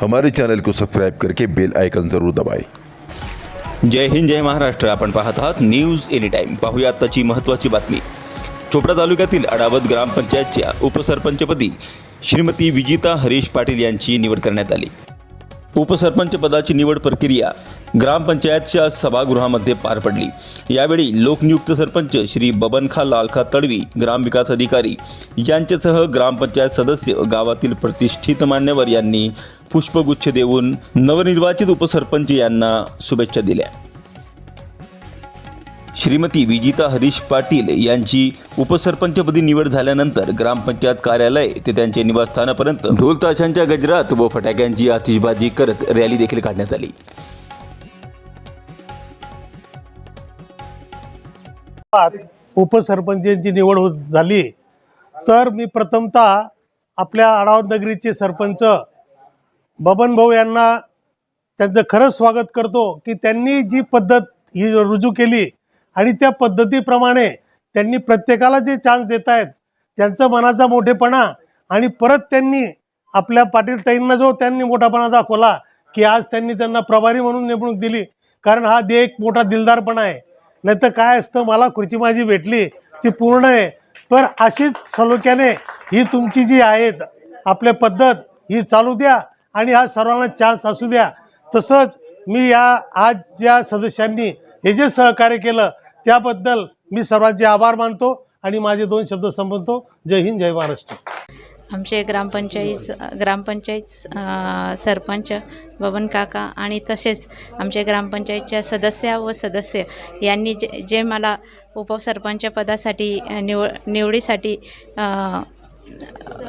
हमारे चैनल को सब्सक्राइब करके बेल आयकन जरूर दबाएं। जय हिंद जय महाराष्ट्र। आपण पाहत आहात न्यूज एनी टाईम पाहूया आत्ताची महत्त्वाची बातमी. चोपडा तालुक्यातील अडावत ग्रामपंचायतच्या उपसरपंचपदी श्रीमती विजिता हरीश पाटील यांची निवड करण्यात आली. उपसरपंच पदाची निवड प्रक्रिया ग्रामपंचायतच्या सभागृहामध्ये पार पडली. यावेळी लोकनियुक्त सरपंच श्री बबनखा लालखा तडवी ग्रामविकास अधिकारी यांच्यासह ग्रामपंचायत सदस्य गावातील प्रतिष्ठित मान्यवर यांनी पुष्पगुच्छ देऊन नवनिर्वाचित उपसरपंच यांना शुभेच्छा दिल्या. श्रीमती विजिता हरीश पाटील यांची उपसरपंचपदी निवड झाल्यानंतर ग्रामपंचायत कार्यालय ते त्यांच्या निवासस्थानापर्यंत ढोलताशांच्या गजरात व फटाक्यांची आतिषबाजी करत रॅली देखील काढण्यात आली. उपसरपंचांची निवड होत झाली तर मी प्रथमतः आपल्या आढावत नगरीचे सरपंच बबन भाऊ यांना त्यांचं खरंच स्वागत करतो की त्यांनी जी पद्धत ही रुजू केली आणि त्या पद्धतीप्रमाणे त्यांनी प्रत्येकाला जे चान्स देत आहेत त्यांचं मनाचा मोठेपणा आणि परत त्यांनी आपल्या पाटील ताईंना जो त्यांनी मोठापणा दाखवला की आज त्यांनी त्यांना प्रभारी म्हणून नेमणूक दिली कारण हा दे एक मोठा दिलदारपणा आहे. नाही तर काय असतं मला खुर्ची माझी भेटली ती पूर्ण आहे. पण अशीच सलोख्याने ही तुमची जी आहेत आपल्या पद्धत ही चालू द्या आणि हा सर्वांना चान्स असू द्या. तसंच मी या आज ज्या सदस्यांनी हे जे सहकार्य केलं त्याबद्दल मी सर्वांचे आभार मानतो आणि माझे दोन शब्द संपवतो. जय हिंद जय महाराष्ट्र. आमचे ग्रामपंचायत ग्रामपंचायत सरपंच बबन काका आणि तसेच आमचे ग्रामपंचायतच्या सदस्य व सदस्य यांनी जे जे मला उपसरपंच पदासाठी निव निवडीसाठी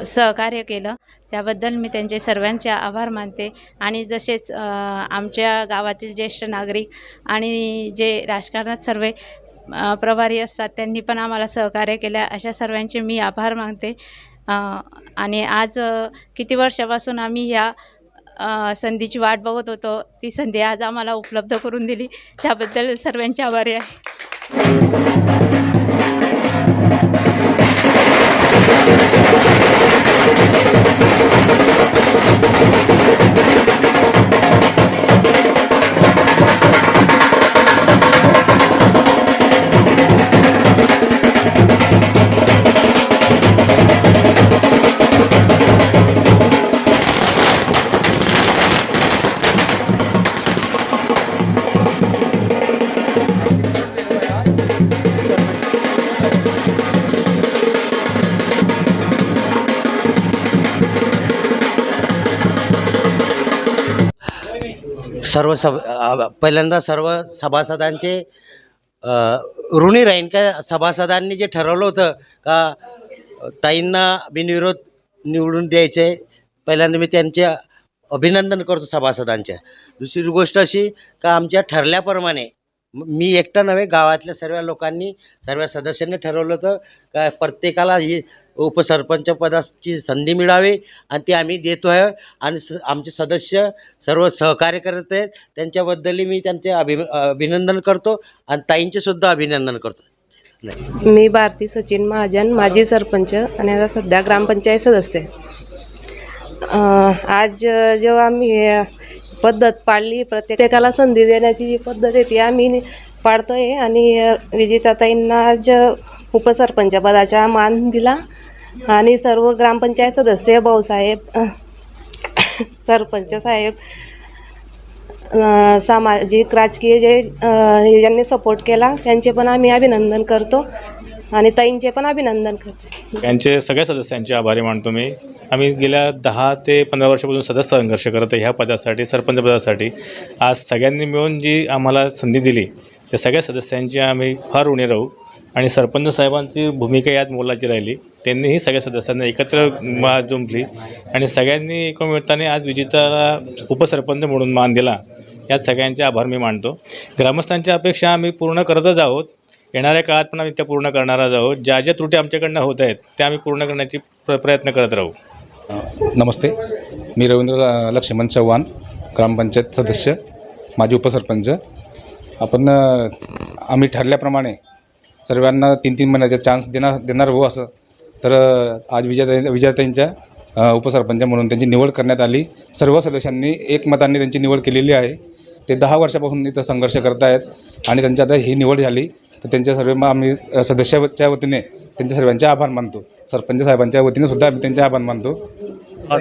सहकार्य केलं त्याबद्दल मी त्यांचे सर्वांचे आभार मानते. आणि जसेच आमच्या गावातील ज्येष्ठ नागरिक आणि जे राजकारणात सर्व प्रभारी असतात त्यांनी पण आम्हाला सहकार्य केल्या अशा सर्वांचे मी आभार मानते. आणि आज किती वर्षापासून आम्ही ह्या संधीची वाट बघत होतो. ती संधी आज आम्हाला उपलब्ध करून दिली. त्याबद्दल सर्वांचे आभारी आहे. सर्व सब पहिल्यांदा सर्व सभासदांचे ऋणी राहीन. का सभासदांनी जे ठरवलं होतं का ताईंना बिनविरोध निवडून द्यायचे पहिल्यांदा मी त्यांचे अभिनंदन करतो सभासदांच्या दुसरी गोष्ट अशी का आमच्या ठरल्याप्रमाणे मी एकटा नव्हे गावातल्या सर्व लोकांनी सर्व सदस्यांनी ठरवलं होतं का प्रत्येकाला ही उपसरपंच पदाची संधी मिळावी आणि ती आम्ही देतो आहे आणि स आमचे सदस्य सर्व सहकार्य करत आहेत. त्यांच्याबद्दलही मी त्यांचे अभि अभिनंदन करतो आणि ताईंचेसुद्धा अभिनंदन करतो. मी भारती सचिन महाजन माजी सरपंच आणि आता सध्या ग्रामपंचायत सदस्य. आहे. आज जेव्हा आम्ही पद्धत पाळली प्रत्येकाला संधी देण्याची जी पद्धत आहे ती आम्ही पाळतो आहे आणि विजेताताईंना आज उपसरपंच पदाचा मान दिला. आणि सर्व ग्रामपंचायत सदस्य भाऊसाहेब सरपंच साहेब सामाजिक राजकीय जे ज्यांनी सपोर्ट केला त्यांचे पण आम्ही अभिनंदन करतो. आणि ताईंचे पण अभिनंदन करते. यांचे सगळ्या सदस्यांचे आभारी मानतो मी. आम्ही गेल्या दहा ते पंधरा वर्षापासून सदस्य संघर्ष करत आहे. ह्या पदासाठी सरपंच पदासाठी. आज सगळ्यांनी मिळून जी आम्हाला संधी दिली त्या सगळ्या सदस्यांची आम्ही फार ऋणी राहू. आणि सरपंच साहेबांची भूमिका यात मोलाची राहिली. त्यांनीही सगळ्या सदस्यांना एकत्र मा जुंपली. आणि सगळ्यांनी एकमेताने आज विजेताला उपसरपंच म्हणून मान दिला. यात सगळ्यांचे आभार मी मानतो. ग्रामस्थांच्या अपेक्षा आम्ही पूर्ण करतच आहोत. येणाऱ्या काळात पण आम्ही त्या पूर्ण करणारच आहोत. ज्या ज्या त्रुटी आमच्याकडनं होत आहेत त्या आम्ही पूर्ण करण्याची प्र प्रयत्न करत राहू. नमस्ते. मी रवींद्र लक्ष्मण चव्हाण ग्रामपंचायत सदस्य माजी उपसरपंच. आपण आम्ही ठरल्याप्रमाणे सर्वांना तीन तीन महिन्याचा चान्स देणार देणार हो असं. तर आज विजयाताई विजेत्यांच्या उपसरपंच म्हणून त्यांची निवड करण्यात आली. सर्व सदस्यांनी एकमताने त्यांची निवड केलेली आहे. ते दहा वर्षापासून इथं संघर्ष करत आहेत आणि त्यांची आता ही निवड झाली. तर त्यांच्या सर्व मग आम्ही सदस्याच्या वतीने त्यांच्या सर्वांचे आभार मानतो. सरपंच साहेबांच्या वतीने सुद्धा आम्ही त्यांचे आभार मानतो.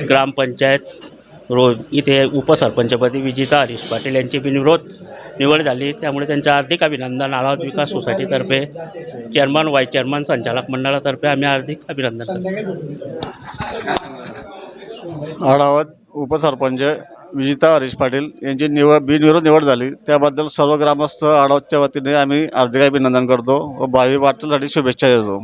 ग्रामपंचायत रोज इथे उपसरपंचपदी विजिता हरीश पाटील यांची बिनविरोध निवड झाली. त्यामुळे त्यांचं हार्दिक अभिनंदन. आढावा विकास सोसायटीतर्फे चेअरमन वाईस चेअरमन संचालक मंडळातर्फे आम्ही हार्दिक अभिनंदन करतो. आढावात उपसरपंच विजिता हरीश पाटील यांची निवड बिनविरोध निवड झाली. त्याबद्दल सर्व ग्रामस्थ आडवच्या वतीने आम्ही हार्दिक अभिनंदन करतो व भावी वाटचालसाठी शुभेच्छा देतो.